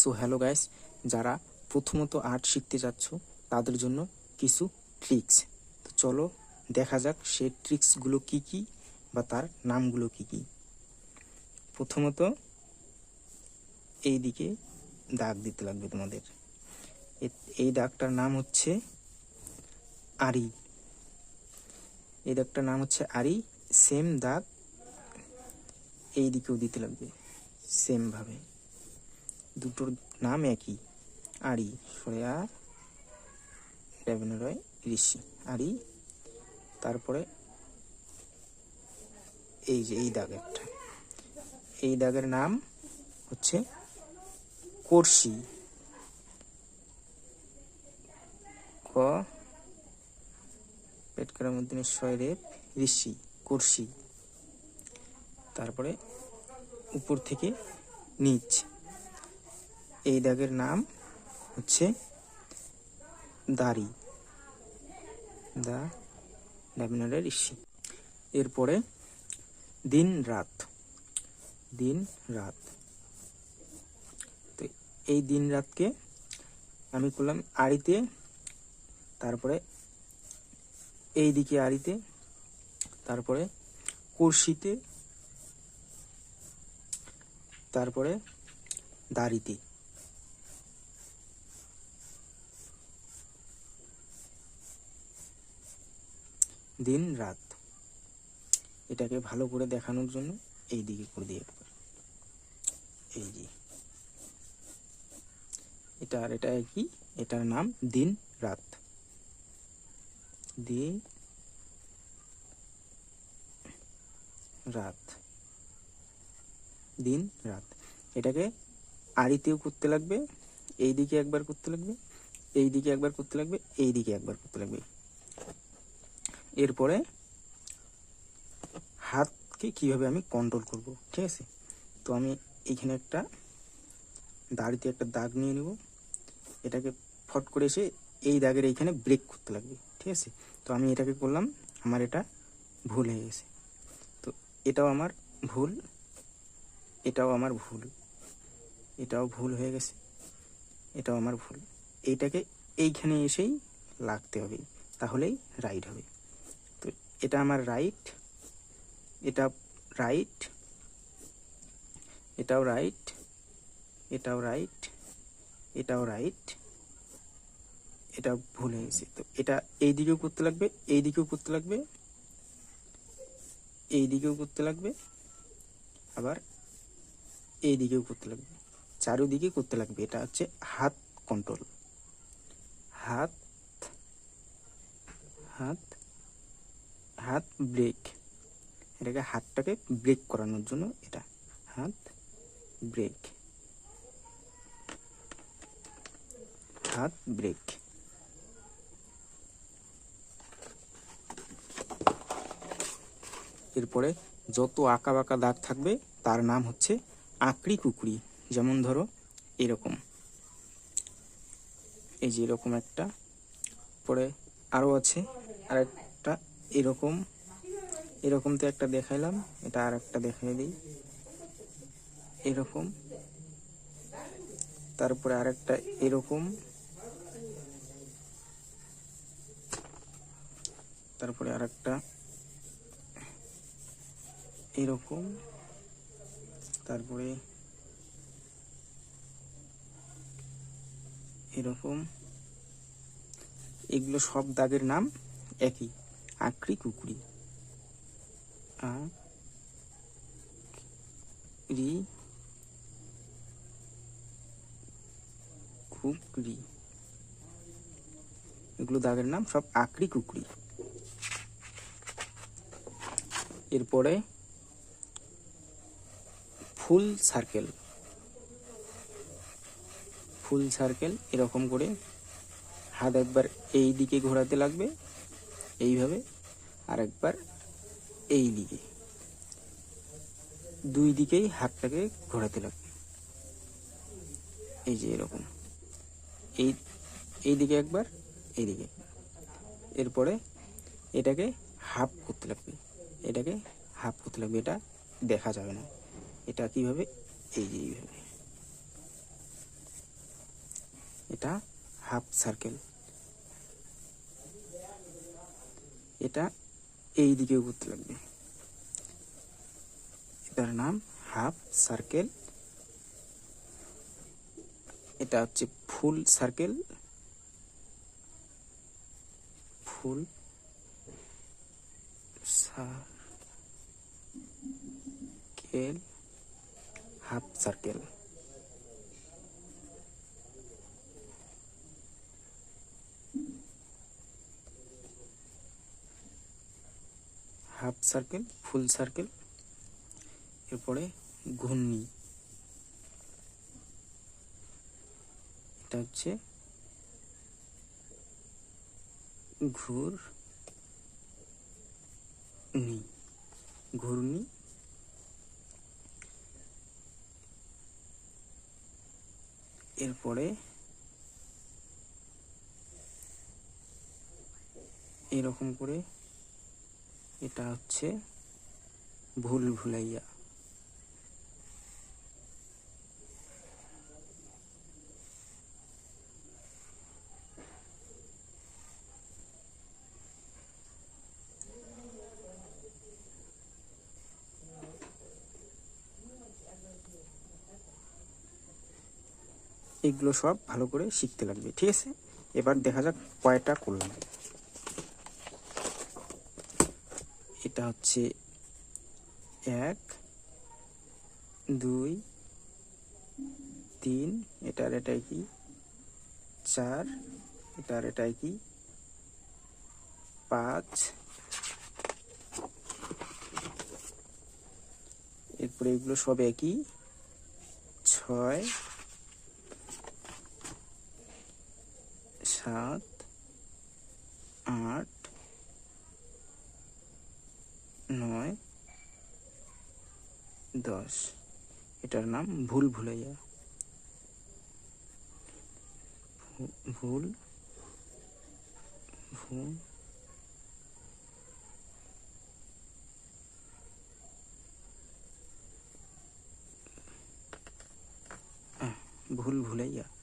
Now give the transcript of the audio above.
So hello guys যারা প্রথমত art শিখতে যাচ্ছ, তাদের জন্য কিছু ট্রিক্স তো চলো দেখা যাক সেই ট্রিক্সগুলো কি কি বা তার নামগুলো কি কি। প্রথমত এই দিকে দাগ দিতে লাগবে তোমাদের। এই দাগটার নাম হচ্ছে আরি এই দাগটার নাম হচ্ছে আরি সেম দাগ এই দিকেও দিতে লাগবে সেম ভাবে। দুটোর নাম একই। আরি সয়া রয়, ঋষি। আরি তারপরে এই যে এই দাগ একটা এই দাগের নাম হচ্ছে করশি ক পেটকার মধ্যে শয়রেপ ঋষি করশি তারপরে উপর থেকে নিচ। এই দাগের নাম হচ্ছে দাড়ি। দা ডাবিনারের ঋষি এরপরে দিন রাত। দিন রাত। তো এই দিন রাতকে আমি করলাম আড়িতে, তারপরে এই দিকে আড়িতে, তারপরে কুর্শিতে তারপরে দাড়িতে। দিন রাত। এটাকে ভালো করে দেখানোর জন্য এই দিকে করে দিয়ে একবার এই যে। এটা আর এটা একই, এটার নাম দিন রাত। দিন রাত। দিন রাত। এটাকে আড়িতেও করতে লাগবে, এই দিকে একবার করতে লাগবে, এই দিকে একবার করতে লাগবে, এই দিকে একবার করতে লাগবে। এরপরে হাতকে কীভাবে আমি কন্ট্রোল করব, ঠিক আছে? তো আমি এখানে একটা দাড়িতে একটা দাগ নিয়ে নেব। এটাকে ফট করে এসে এই দাগের এইখানে ব্রেক করতে লাগবে, ঠিক আছে? তো আমি এটাকে করলাম, আমার এটা ভুল হয়ে গেছে। তো এটাও আমার ভুল, এটাও আমার ভুল, এটাও ভুল হয়ে গেছে, এটাও আমার ভুল। এইটাকে এইখানে এসেই লাগতে হবে, তাহলেই রাইট হবে। এটা আমার রাইট এটা রাইট এটাও রাইট এটাও রাইট এটাও রাইট এটা ভুল হয়ে গেছে। তো এটা এই দিকেও করতে লাগবে, এই দিকেও করতে লাগবে, এই দিকেও করতে লাগবে, আবার এই দিকেও করতে লাগবে। চারিদিকে করতে লাগবে, এটা হচ্ছে হাত কন্ট্রোল হাত হাত হাত ব্রেক এটাকে হাতটাকে ব্রেক করানোর জন্য এটা হাত ব্রেক হাত ব্রেক এরপরে যত আঁকা বাঁকা দাগ থাকবে, তার নাম হচ্ছে আঁকড়ি কুকড়ি। যেমন ধরো, এরকম। এই যে এরকম একটা, পরে আরও আছে আর একটা এরকম এরকম তো একটা দেখাইলাম, এটা আর একটা দেখাই দিই। এরকম, তারপরে আরেকটা এরকম, তারপরে আরেকটা এরকম, তারপরে এরকম, এগুলো সব দাগের নাম একই। আঁকড়ি কুকড়ি আ রি কুকড়ি এগুলো দাগের নাম সব আঁকড়ি কুকড়ি এরপরে ফুল সার্কেল। ফুল সার্কেল এরকম করে হাত একবার এই দিকে ঘোরাতে লাগবে। এইভাবে আর একবার এই দিকে। দুই দিকেই হাতটাকে ঘোরাতে লাগবে। এই যে এরকম। এই এই দিকে একবার, এই দিকে। এরপরে এটাকে হাফ করতে লাগবে। এটাকে হাফ করতে লাগবে। এটা দেখা যাবে না। এটা কীভাবে? এই যে এইভাবে। এটা হাফ সার্কেল। এটা এই দিকে ঘুরতে লাগবে। এটার নাম হাফ সার্কেল। এটা হচ্ছে full circle. Full circle, half circle half circle full circle এরপরে ঘূর্ণি। এটা হচ্ছে ঘুর নি ঘূর্ণি এরপরে এরকম করে এটা হচ্ছে ভুল ভুলাইয়া। এগুলো সব ভালো করে শিখতে লাগবে, ঠিক আছে? এবার দেখা যাক কয়টা করলাম। এটা হচ্ছে এক, দুই, তিন, এটার এটাই কি? চার, এটার এটাই কি? পাঁচ। এরপরে এগুলো সব একই। ছয়, সাত, আট নয় দশ। এটার নাম ভুল ভুলাইয়া। ভুল ভুল ভুল ভুলাইয়া।